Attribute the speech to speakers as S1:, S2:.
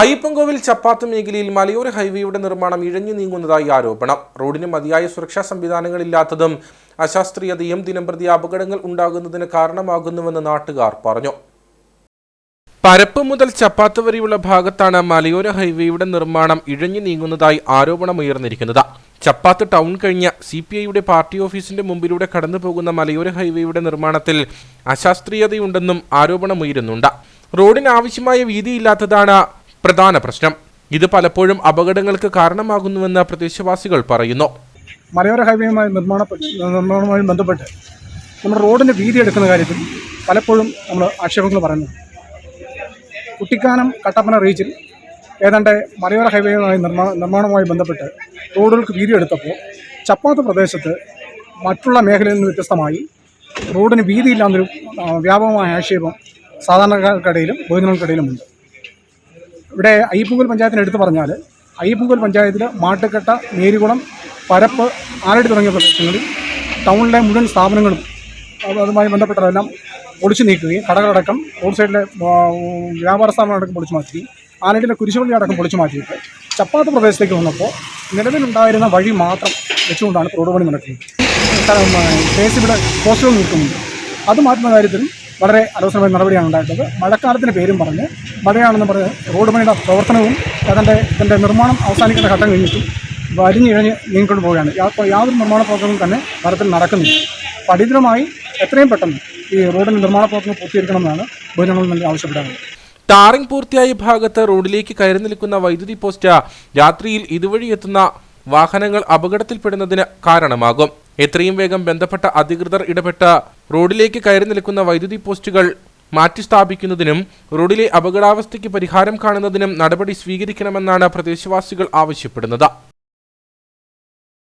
S1: അയ്യപ്പൻകോവിൽ ചപ്പാത്ത് മേഖലയിൽ മലയോര ഹൈവേയുടെ നിർമ്മാണം ഇഴഞ്ഞു നീങ്ങുന്നതായി ആരോപണം. റോഡിന് മതിയായ സുരക്ഷാ സംവിധാനങ്ങളില്ലാത്തതും അശാസ്ത്രീയതയും ദിനംപ്രതി അപകടങ്ങൾ ഉണ്ടാകുന്നതിന് കാരണമാകുന്നുവെന്ന് നാട്ടുകാർ പറഞ്ഞു. പരപ്പ് മുതൽ ചപ്പാത്ത് വരെയുള്ള ഭാഗത്താണ് മലയോര ഹൈവേയുടെ നിർമ്മാണം ഇഴഞ്ഞു നീങ്ങുന്നതായി ആരോപണമുയർന്നിരിക്കുന്നത്. ചപ്പാത്ത് ടൗൺ കഴിഞ്ഞ സി പി ഐയുടെ പാർട്ടി ഓഫീസിന്റെ മുമ്പിലൂടെ കടന്നുപോകുന്ന മലയോര ഹൈവേയുടെ നിർമ്മാണത്തിൽ അശാസ്ത്രീയതയുണ്ടെന്നും ആരോപണമുയരുന്നുണ്ട്. റോഡിന് ആവശ്യമായ വീതിയില്ലാത്തതാണ് പ്രധാന പ്രശ്നം. ഇത് പലപ്പോഴും അപകടങ്ങൾക്ക് കാരണമാകുന്നുവെന്ന് പ്രദേശവാസികൾ പറയുന്നു.
S2: മലയോര ഹൈവേയുമായി നിർമ്മാണ നിർമ്മാണവുമായി ബന്ധപ്പെട്ട് നമ്മുടെ റോഡിന്റെ വീതി എടുക്കുന്ന കാര്യത്തിൽ പലപ്പോഴും നമ്മൾ ആക്ഷേപങ്ങൾ പറയുന്നു. കുട്ടിക്കാനം കട്ടപ്പന റീച്ചിൽ ഏതാണ്ട് മലയോര ഹൈവേയുമായി നിർമ്മാണ നിർമ്മാണവുമായി ബന്ധപ്പെട്ട് റോഡുകൾക്ക് വീതി എടുത്തപ്പോൾ ചപ്പാത്ത് പ്രദേശത്ത് മറ്റുള്ള മേഖലയിൽ നിന്ന് വ്യത്യസ്തമായി റോഡിന് വീതിയില്ലാന്നൊരു വ്യാപകമായ ആക്ഷേപം സാധാരണക്കാർക്കിടയിലും പൊതുജനങ്ങൾക്കിടയിലുമുണ്ട് ഇവിടെ അയ്യപ്പുങ്കൽ പഞ്ചായത്തിന് എടുത്തു പറഞ്ഞാൽ അയ്യപ്പുങ്കൽ പഞ്ചായത്തിൽ മാട്ടുകെട്ട നേരികുളം പരപ്പ് ആലടി തുടങ്ങിയ പ്രദേശങ്ങളിൽ ടൗണിലെ മുഴുവൻ സ്ഥാപനങ്ങളും അതുമായി ബന്ധപ്പെട്ടതെല്ലാം പൊളിച്ചു നീക്കുകയും കടകളടക്കം റോഡ് സൈഡിലെ വ്യാപാര സ്ഥാപനങ്ങളടക്കം പൊളിച്ചു മാറ്റുകയും ആലടിയിലെ കുരിശുപള്ളി അടക്കം പൊളിച്ചു മാറ്റിയിട്ട് ചപ്പാത്ത പ്രദേശത്തേക്ക് വന്നപ്പോൾ നിലവിലുണ്ടായിരുന്ന വഴി മാത്രം വെച്ചുകൊണ്ടാണ് റോഡ് പണി നടക്കുന്നത് കെ ഇവിടെ പോസ്റ്റുകൾ നിൽക്കുന്നുണ്ട്. അത് മാറ്റുന്ന കാര്യത്തിലും വളരെ അലോസരമായ നടപടിയാണ് ഉണ്ടായിട്ടുള്ളത്. മഴക്കാലത്തിന് പേരും പറഞ്ഞ് മഴയാണെന്ന് പറഞ്ഞ് റോഡ് പണിയുടെ പ്രവർത്തനവും അതിന്റെ ഇതിന്റെ നിർമ്മാണം അവസാനിക്കുന്ന ഘട്ടം കഴിഞ്ഞിട്ടും വരിഞ്ഞ് ഇഴഞ്ഞ് നീങ്ങിക്കൊണ്ട് പോവുകയാണ്. അപ്പോൾ യാതൊരു നിർമ്മാണ പ്രവർത്തനവും തന്നെ തരത്തിൽ നടക്കുന്നില്ല. പടിതരമായി എത്രയും പെട്ടെന്ന് ഈ റോഡിന്റെ നിർമ്മാണ പ്രവർത്തനം പൂർത്തീകരിക്കണമെന്നാണ് പൊതുജനങ്ങളിൽ നിന്ന് ആവശ്യപ്പെടുന്നത്
S1: ടാറിംഗ് പൂർത്തിയായ ഭാഗത്ത് റോഡിലേക്ക് കയറി നിൽക്കുന്ന വൈദ്യുതി പോസ്റ്റ് രാത്രിയിൽ ഇതുവഴി എത്തുന്ന വാഹനങ്ങൾ അപകടത്തിൽപ്പെടുന്നതിന് കാരണമാകും. എത്രയും വേഗം ബന്ധപ്പെട്ട അധികൃതർ ഇടപെട്ട റോഡിലേക്ക് കയറി നിൽക്കുന്ന വൈദ്യുതി പോസ്റ്റുകൾ മാറ്റിസ്ഥാപിക്കുന്നതിനും റോഡിലെ അപകടാവസ്ഥയ്ക്ക് പരിഹാരം കാണുന്നതിനും നടപടി സ്വീകരിക്കണമെന്നാണ് പ്രദേശവാസികൾ ആവശ്യപ്പെടുന്നത്.